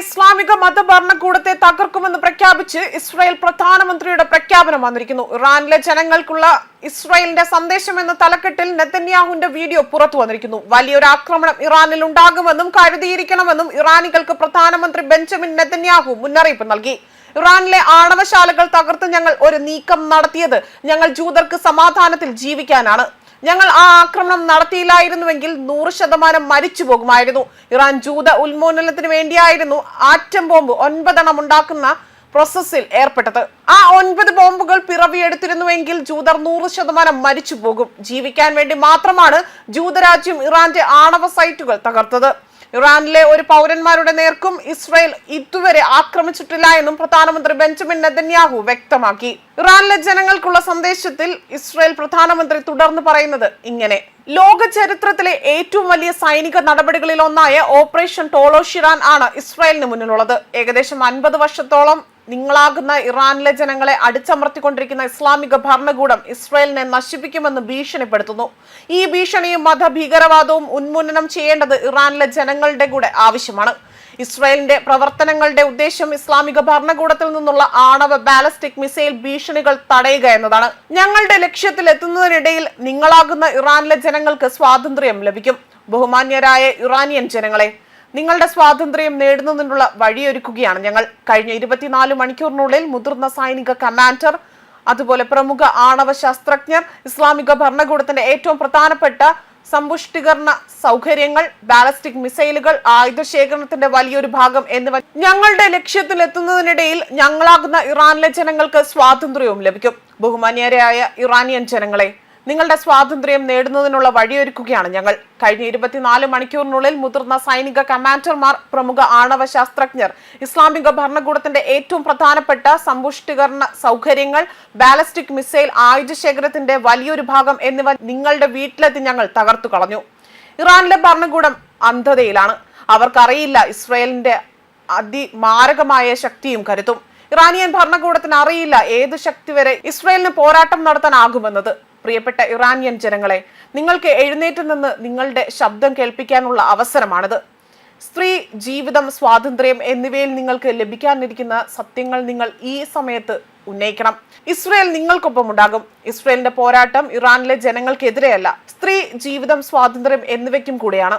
ഇസ്ലാമിക മത ഭരണകൂടത്തെ തകർക്കുമെന്ന് പ്രഖ്യാപിച്ച് ഇസ്രായേൽ പ്രധാനമന്ത്രിയുടെ പ്രഖ്യാപനം വന്നിരിക്കുന്നു. ഇറാനിലെ ജനങ്ങൾക്കുള്ള ഇസ്രായേലിന്റെ സന്ദേശം എന്ന തലക്കെട്ടിൽ നെതന്യാഹുവിന്റെ വീഡിയോ പുറത്തു വന്നിരിക്കുന്നു. വലിയൊരു ആക്രമണം ഇറാനിൽ ഉണ്ടാകുമെന്നും കരുതിയിരിക്കണമെന്നും ഇറാനികൾക്ക് പ്രധാനമന്ത്രി ബെഞ്ചമിൻ നെതന്യാഹു മുന്നറിയിപ്പ് നൽകി. ഇറാനിലെ ആണവശാലകൾ തകർത്ത് ഞങ്ങൾ ഒരു നീക്കം നടത്തിയത് ഞങ്ങൾ ജൂതർക്ക് സമാധാനത്തിൽ ജീവിക്കാനാണ്. ഞങ്ങൾ ആ ആക്രമണം നടത്തിയില്ലായിരുന്നുവെങ്കിൽ നൂറ് ശതമാനം മരിച്ചു പോകുമായിരുന്നു. ഇറാൻ ജൂത ഉന്മൂലനത്തിന് വേണ്ടിയായിരുന്നു ആറ്റം ബോംബ് ഒൻപതെണ്ണം ഉണ്ടാക്കുന്ന പ്രോസസ്സിൽ ഏർപ്പെട്ടത്. ആ ഒൻപത് ബോംബുകൾ പിറവിയെടുത്തിരുന്നുവെങ്കിൽ ജൂതർ നൂറ് ശതമാനം മരിച്ചു പോകും. ജീവിക്കാൻ വേണ്ടി മാത്രമാണ് ജൂതരാജ്യം ഇറാന്റെ ആണവ സൈറ്റുകൾ തകർത്തത്. ഇറാനിലെ ഒരു പൗരന്മാരുടെ നേർക്കും ഇസ്രായേൽ ഇതുവരെ ആക്രമിച്ചിട്ടില്ല എന്നും പ്രധാനമന്ത്രി ബെഞ്ചമിൻ നെതന്യാഹു വ്യക്തമാക്കി. ഇറാനിലെ ജനങ്ങൾക്കുള്ള സന്ദേശത്തിൽ ഇസ്രായേൽ പ്രധാനമന്ത്രി തുടർന്ന് പറയുന്നത് ഇങ്ങനെ. ലോക ചരിത്രത്തിലെ ഏറ്റവും വലിയ സൈനിക നടപടികളിൽ ഒന്നായ ഓപ്പറേഷൻ ടോളോഷിറാൻ ആണ് ഇസ്രായേലിന് മുന്നിലുള്ളത്. ഏകദേശം അൻപത് വർഷത്തോളം നിങ്ങളാകുന്ന ഇറാനിലെ ജനങ്ങളെ അടിച്ചമർത്തിക്കൊണ്ടിരിക്കുന്ന ഇസ്ലാമിക ഭരണകൂടം ഇസ്രായേലിനെ നശിപ്പിക്കുമെന്ന് ഭീഷണിപ്പെടുത്തുന്നു. ഈ ഭീഷണിയും മതഭീകരവാദവും ഉന്മൂലനം ചെയ്യേണ്ടത് ഇറാനിലെ ജനങ്ങളുടെ കൂടെ ആവശ്യമാണ്. ഇസ്രായേലിന്റെ പ്രവർത്തനങ്ങളുടെ ഉദ്ദേശം ഇസ്ലാമിക ഭരണകൂടത്തിൽ നിന്നുള്ള ആണവ ബാലസ്റ്റിക് മിസൈൽ ഭീഷണികൾ തടയുക എന്നതാണ്. ഞങ്ങളുടെ ലക്ഷ്യത്തിൽ എത്തുന്നതിനിടയിൽ നിങ്ങളാകുന്ന ഇറാനിലെ ജനങ്ങൾക്ക് സ്വാതന്ത്ര്യം ലഭിക്കും. ബഹുമാന്യരായ ഇറാനിയൻ ജനങ്ങളെ നിങ്ങളുടെ സ്വാതന്ത്ര്യം നേടുന്നതിനുള്ള വഴിയൊരുക്കുകയാണ്. ഞങ്ങൾ കഴിഞ്ഞ ഇരുപത്തിനാല് മണിക്കൂറിനുള്ളിൽ മുതിർന്ന സൈനിക കമാൻഡർ അതുപോലെ പ്രമുഖ ആണവ ശാസ്ത്രജ്ഞർ ഇസ്ലാമിക ഭരണകൂടത്തിന്റെ ഏറ്റവും പ്രധാനപ്പെട്ട സമ്പുഷ്ടീകരണ സൗകര്യങ്ങൾ ബാലസ്റ്റിക് മിസൈലുകൾ ആയുധ ശേഖരണത്തിന്റെ വലിയൊരു ഭാഗം എന്നിവ ഞങ്ങളുടെ ലക്ഷ്യത്തിലെത്തുന്നതിനിടയിൽ ഞങ്ങളാകുന്ന ഇറാനിലെ ജനങ്ങൾക്ക് സ്വാതന്ത്ര്യവും ലഭിക്കും. ബഹുമാന്യരായ ഇറാനിയൻ ജനങ്ങളെ നിങ്ങളുടെ സ്വാതന്ത്ര്യം നേടുന്നതിനുള്ള വഴിയൊരുക്കുകയാണ് ഞങ്ങൾ. കഴിഞ്ഞ ഇരുപത്തിനാല് മണിക്കൂറിനുള്ളിൽ മുതിർന്ന സൈനിക കമാൻഡർമാർ പ്രമുഖ ആണവ ശാസ്ത്രജ്ഞർ ഇസ്ലാമിക ഭരണകൂടത്തിന്റെ ഏറ്റവും പ്രധാനപ്പെട്ട സമ്പുഷ്ടീകരണ സൗകര്യങ്ങൾ ബാലസ്റ്റിക് മിസൈൽ ആയുധ ശേഖരത്തിന്റെ വലിയൊരു ഭാഗം എന്നിവ നിങ്ങളുടെ വീട്ടിലെത്തി ഞങ്ങൾ തകർത്തു കളഞ്ഞു. ഇറാനിലെ ഭരണകൂടം അന്ധതയിലാണ്. അവർക്കറിയില്ല ഇസ്രയേലിന്റെ അതിമാരകമായ ശക്തിയും കരുത്തും. ഇറാനിയൻ ഭരണകൂടത്തിന് അറിയില്ല ഏത് ശക്തി വരെ ഇസ്രയേലിന് പോരാട്ടം നടത്താനാകുമെന്നത്. പ്രിയപ്പെട്ട ഇറാനിയൻ ജനങ്ങളെ നിങ്ങൾക്ക് എഴുന്നേറ്റ് നിന്ന് നിങ്ങളുടെ ശബ്ദം കേൾപ്പിക്കാനുള്ള അവസരമാണിത്. സ്ത്രീ ജീവിതം സ്വാതന്ത്ര്യം എന്നിവയിൽ നിങ്ങൾക്ക് ലഭിക്കാനിരിക്കുന്ന സത്യങ്ങൾ നിങ്ങൾ ഈ സമയത്ത് ഉന്നയിക്കണം. ഇസ്രയേൽ നിങ്ങൾക്കൊപ്പം ഉണ്ടാകും. ഇസ്രയേലിന്റെ പോരാട്ടം ഇറാനിലെ ജനങ്ങൾക്കെതിരെയല്ല. സ്ത്രീ ജീവിതം സ്വാതന്ത്ര്യം എന്നിവയ്ക്കും കൂടെയാണ്.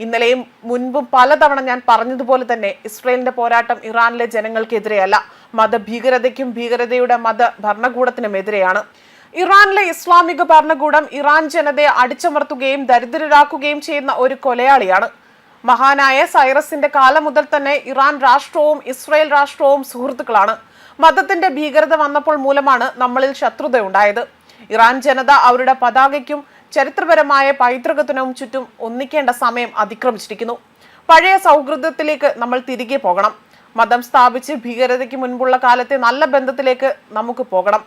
ഇന്നലെയും മുൻപും പലതവണ ഞാൻ പറഞ്ഞതുപോലെ തന്നെ ഇസ്രയേലിന്റെ പോരാട്ടം ഇറാനിലെ ജനങ്ങൾക്കെതിരെയല്ല. മതഭീകരതയ്ക്കും ഭീകരതയുടെ മത ഭരണകൂടത്തിനും എതിരെയാണ് ഇറാനിലെ ഇസ്ലാമിക ഭരണകൂടം ഇറാൻ ജനതയെ അടിച്ചമർത്തുകയും ദരിദ്രരാക്കുകയും ചെയ്യുന്ന ഒരു കൊലയാളിയാണ്. മഹാനായ സൈറസിന്റെ കാലം മുതൽ തന്നെ ഇറാൻ രാഷ്ട്രവും ഇസ്രായേൽ രാഷ്ട്രവും സുഹൃത്തുക്കളാണ്. മതത്തിന്റെ ഭീകരത വന്നപ്പോൾ മൂലമാണ് നമ്മളിൽ ശത്രുത ഉണ്ടായത് ഇറാൻ ജനത അവരുടെ പതാകയ്ക്കും ചരിത്രപരമായ പൈതൃകത്തിനും ചുറ്റും ഒന്നിക്കേണ്ട സമയം അതിക്രമിച്ചിരിക്കുന്നു. പഴയ സൗഹൃദത്തിലേക്ക് നമ്മൾ തിരികെ പോകണം. മതം സ്ഥാപിച്ച് ഭീകരതയ്ക്ക് മുൻപുള്ള കാലത്തെ നല്ല ബന്ധത്തിലേക്ക് നമുക്ക് പോകണം.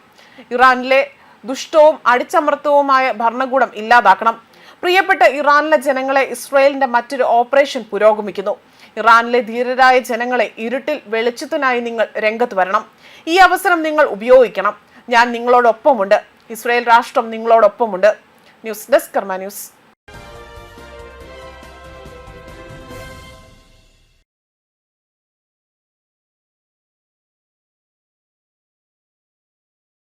ഇറാനിലെ ദുഷ്ടവും അടിച്ചമർത്തവുമായ ഭരണകൂടം ഇല്ലാതാക്കണം. പ്രിയപ്പെട്ട ഇറാനിലെ ജനങ്ങളെ ഇസ്രയേലിന്റെ മറ്റൊരു ഓപ്പറേഷൻ പുരോഗമിക്കുന്നു. ഇറാനിലെ ധീരരായ ജനങ്ങളെ ഇരുട്ടിൽ വെളിച്ചത്തിനായി നിങ്ങൾ രംഗത്ത് വരണം. ഈ അവസരം നിങ്ങൾ ഉപയോഗിക്കണം. ഞാൻ നിങ്ങളോടൊപ്പമുണ്ട്. ഇസ്രയേൽ രാഷ്ട്രം നിങ്ങളോടൊപ്പമുണ്ട്. News desk Karma news.